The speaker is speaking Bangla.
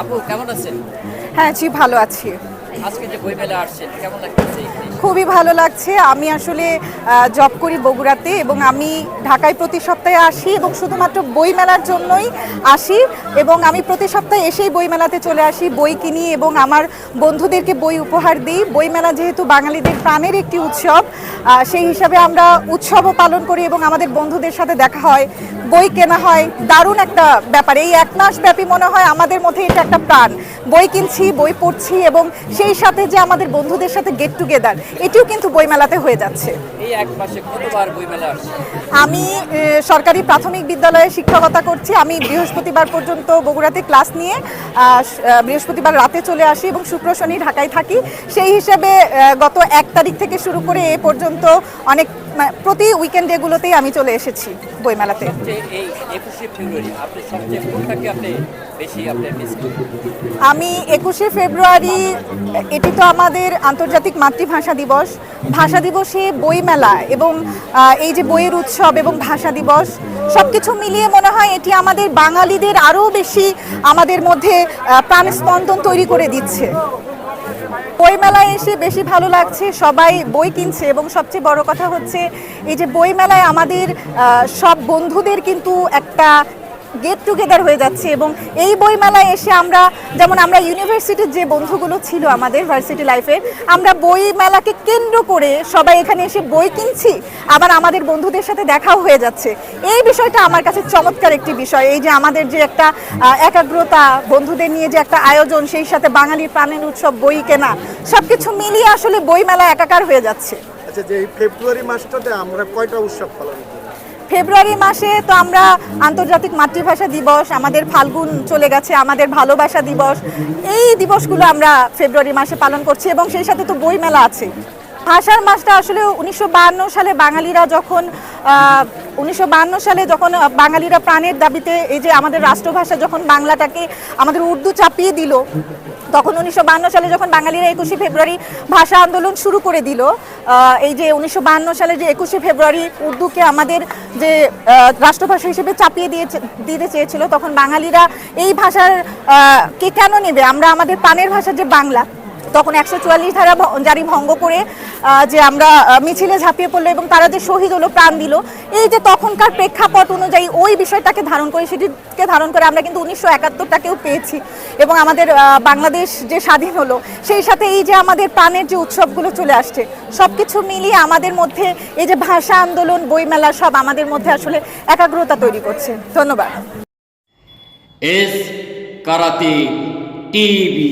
আপু কেমন আছেন? হ্যাঁ জি ভালো আছি। খুবই ভালো লাগছে। আমি আসলে জব করি বগুড়াতে এবং আমি ঢাকায় প্রতি সপ্তাহে আসি এবং শুধুমাত্র বই মেলার জন্যই আসি এবং আমি প্রতি সপ্তাহে এসেই বই মেলাতে চলে আসি, বই কিনি এবং আমার বন্ধুদেরকে বই উপহার দিই। বই মেলা যেহেতু বাঙালিদের প্রাণের একটি উৎসব সেই হিসাবে আমরা উৎসবও পালন করি এবং আমাদের বন্ধুদের সাথে দেখা হয়, বই কেনা হয়। দারুণ একটা ব্যাপার। এই এক মাস ব্যাপী মনে হয় আমাদের মধ্যে এটা একটা প্রাণ। বই কিনছি, বই পড়ছি এবং সেই সাথে যে আমাদের বন্ধুদের সাথে গেট টুগেদার এটিও কিন্তু বইমেলাতে হয়ে যাচ্ছে। এই এক মাসে কতবার বইমেলা আমি সরকারি প্রাথমিক বিদ্যালয়ে শিক্ষকতা করছি। আমি বৃহস্পতিবার পর্যন্ত বগুড়াতে ক্লাস নিয়ে বৃহস্পতিবার রাতে চলে আসি এবং শুক্র শনি ঢাকায় থাকি। সেই হিসেবে গত এক তারিখ থেকে শুরু করে এ পর্যন্ত অনেক মানে, প্রতি উইকেন্ডেগুলোতেই আমি চলে এসেছি বইমেলাতে। আমি একুশে ফেব্রুয়ারি এটি তো আমাদের আন্তর্জাতিক মাতৃভাষা দিবস। ভাষা দিবসে বইমেলা এবং এই যে বইয়ের উৎসব এবং ভাষা দিবস সব কিছু মিলিয়ে মনে হয় এটি আমাদের বাঙালিদের আরও বেশি আমাদের মধ্যে প্রাণস্পন্দন তৈরি করে দিচ্ছে। বইমেলায় এসে বেশি ভালো লাগছে, সবাই বই কিনছে এবং সবচেয়ে বড় কথা হচ্ছে এই যে বই মেলায় আমাদের সব বন্ধুদের কিন্তু একটা গেট টুগেদার হয়ে যাচ্ছে এবং এই বইমেলায় এসে আমরা, যেমন আমরা ইউনিভার্সিটির যে বন্ধুগুলো ছিল আমাদের ভার্সিটি লাইফে আমরা বই মেলাকে কেন্দ্র করে সবাই এখানে এসে বই কিনছি, আবার আমাদের বন্ধুদের সাথে দেখাও হয়ে যাচ্ছে। এই বিষয়টা আমার কাছে চমৎকার একটি বিষয়, এই যে আমাদের যে একটা একাগ্রতা, বন্ধুদের নিয়ে যে একটা আয়োজন, সেই সাথে বাঙালির প্রাণের উৎসব, বই কেনা সব কিছু মিলিয়ে আসলে বই মেলা একাকার হয়ে যাচ্ছে। আচ্ছা যে ফেব্রুয়ারি মাসটাতে আমরা কয়টা উৎসব পালন করি? ফেব্রুয়ারি মাসে তো আমরা আন্তর্জাতিক মাতৃভাষা দিবস, আমাদের ফাল্গুন চলে গেছে, আমাদের ভালোবাসা দিবস। এই দিবসগুলো আমরা ফেব্রুয়ারি মাসে পালন করছি এবং সেই সাথে তো বই মেলা আছে। ভাষার মাসটা আসলে উনিশশো বায়ান্ন সালে বাঙালিরা যখন উনিশশো সালে যখন বাঙালিরা প্রাণের দাবিতে এই যে আমাদের রাষ্ট্রভাষা যখন বাংলাটাকে আমাদের উর্দু চাপিয়ে দিল তখন উনিশশো সালে যখন বাঙালিরা একুশে ফেব্রুয়ারি ভাষা আন্দোলন শুরু করে দিল এই যে উনিশশো সালে যে একুশে ফেব্রুয়ারি উর্দুকে আমাদের যে রাষ্ট্রভাষা হিসেবে চাপিয়ে দিয়ে দিতে চেয়েছিল, তখন বাঙালিরা এই ভাষার কে কেন নেবে? আমরা আমাদের প্রাণের ভাষা যে বাংলা তখন একশো চুয়াল্লিশ ধারা জারি ভঙ্গ করে যে আমরা মিছিলে ঝাঁপিয়ে পড়ল এবং তারা যে শহীদ হলো, প্রাণ দিল, এই যে তখনকার প্রেক্ষাপট অনুযায়ী ওই বিষয়টাকে ধারণ করে, সেটিকে ধারণ করে আমরা কিন্তু উনিশশো একাত্তরটাকেও পেয়েছি। এবং আমাদের বাংলাদেশ যে স্বাধীন হলো, সেই সাথে এই যে আমাদের প্রাণের যে উৎসবগুলো চলে আসছে সব কিছু মিলিয়ে আমাদের মধ্যে এই যে ভাষা আন্দোলন, বইমেলা, সব আমাদের মধ্যে আসলে একাগ্রতা তৈরি করছে। ধন্যবাদ। S karate TV.